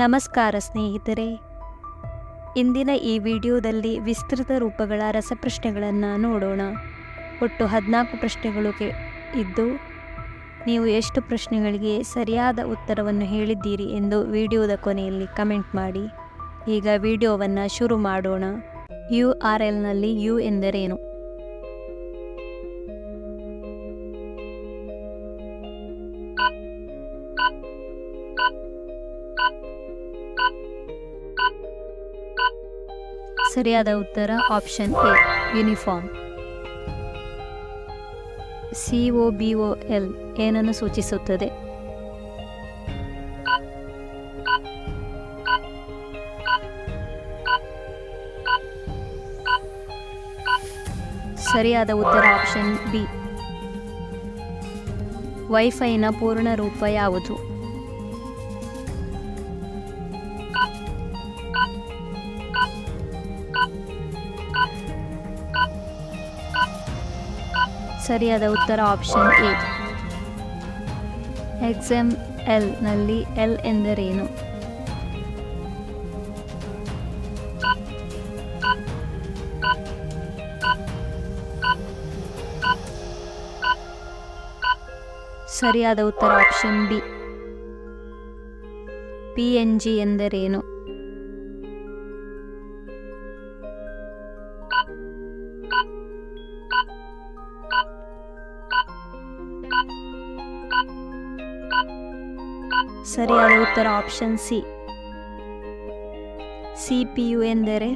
ನಮಸ್ಕಾರ ಸ್ನೇಹಿತರೆ. ಇಂದಿನ ಈ ವಿಡಿಯೋದಲ್ಲಿ ವಿಸ್ತೃತ ರೂಪಗಳ ರಸಪ್ರಶ್ನೆಗಳನ್ನು ನೋಡೋಣ. ಒಟ್ಟು ಹದಿನಾಲ್ಕು ಪ್ರಶ್ನೆಗಳು ಕೆ ಇದ್ದು, ನೀವು ಎಷ್ಟು ಪ್ರಶ್ನೆಗಳಿಗೆ ಸರಿಯಾದ ಉತ್ತರವನ್ನು ಹೇಳಿದ್ದೀರಿ ಎಂದು ವಿಡಿಯೋದ ಕೊನೆಯಲ್ಲಿ ಕಮೆಂಟ್ ಮಾಡಿ. ಈಗ ವಿಡಿಯೋವನ್ನು ಶುರು ಮಾಡೋಣ. ಯು ಆರ್ ಎಲ್ನಲ್ಲಿ ಯು ಎಂದರೇನು? ಸರಿಯಾದ ಉತ್ತರ option A, uniform. C O B O L ಏನನ್ನು ಸೂಚಿಸುತ್ತದೆ? ಸರಿಯಾದ ಉತ್ತರ ಆಪ್ಷನ್ ಬಿ. ವೈಫೈನ ಪೂರ್ಣ ರೂಪ ಯಾವುದು? ಸರಿಯಾದ ಉತ್ತರ ಆಪ್ಷನ್ ಎ. ಎಕ್ಸಾಮ್ ಎಲ್ನಲ್ಲಿ ಎಲ್ ಎಂದರೇನು? ಸರಿಯಾದ ಉತ್ತರ option B. P N G ಎಂದರೇನು? ಸರಿಯಾದ ಉತ್ತರ option C C P U ಎಂದರೆ?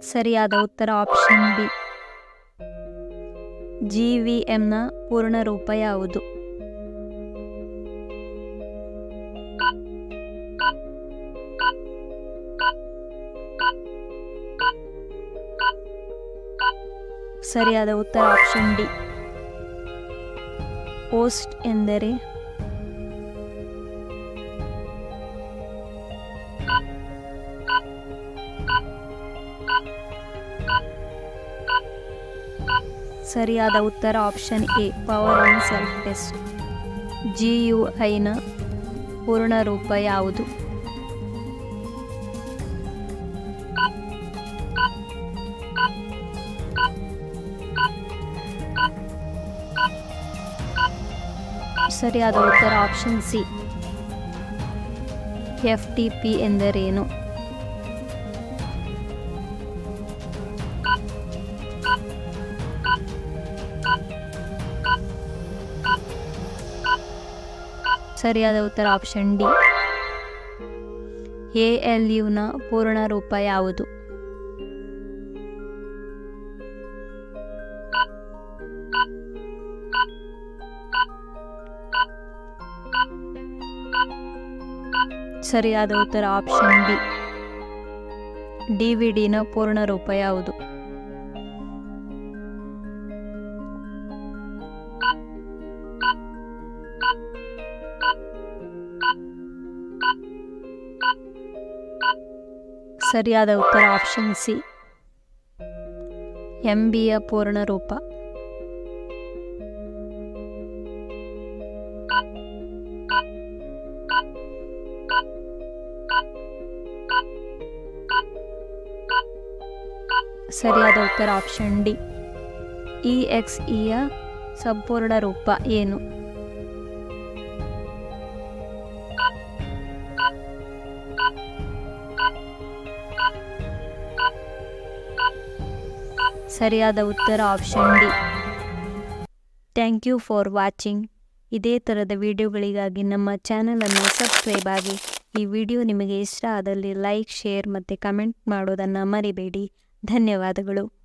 ಸರಿಯಾದ ಉತ್ತರ ಆಪ್ಷನ್ ಬಿ ಜಿ ವಿ ಎಂನ ಪೂರ್ಣ ರೂಪ ಯಾವುದು? ಸರಿಯಾದ ಉತ್ತರ ಆಪ್ಷನ್ ಡಿ ಪೋಸ್ಟ್ ಎಂದರೆ? ಸರಿಯಾದ ಉತ್ತರ option A power on self test G U ಐನ ಪೂರ್ಣ ರೂಪ ಯಾವುದು? ಸರಿಯಾದ ಉತ್ತರ option C F T P ಎಂದರೇನು? ಸರಿಯಾದ ಉತ್ತರ ಆಪ್ಷನ್ ಡಿ ಎ ಎಲ್ ಯುನ ಪೂರ್ಣ ರೂಪ ಯಾವುದು? ಸರಿಯಾದ ಉತ್ತರ ಆಪ್ಷನ್ ಬಿ ಡಿವಿಡಿನ ಪೂರ್ಣ ರೂಪ ಯಾವುದು? ಸರಿಯಾದ ಉತ್ತರ ಆಪ್ಷನ್ ಸಿ ಎಂ ಬಿಯ ಪೂರ್ಣ ರೂಪ. ಸರಿಯಾದ ಉತ್ತರ ಆಪ್ಷನ್ ಡಿ ಇ ಎಕ್ಸ್ ಇಯ ಸಂಪೂರ್ಣ ರೂಪ ಏನು? ಸರಿಯಾದ ಉತ್ತರ option D thank you for watching ಇದೇ ಥರದ ವಿಡಿಯೋಗಳಿಗಾಗಿ ನಮ್ಮ ಚಾನಲನ್ನು ಸಬ್ಸ್ಕ್ರೈಬ್ ಆಗಿ ಈ ವಿಡಿಯೋ ನಿಮಗೆ ಇಷ್ಟ ಆದಲ್ಲಿ ಲೈಕ್ ಶೇರ್ ಮತ್ತು ಕಮೆಂಟ್ ಮಾಡೋದನ್ನು ಮರಿಬೇಡಿ. ಧನ್ಯವಾದಗಳು.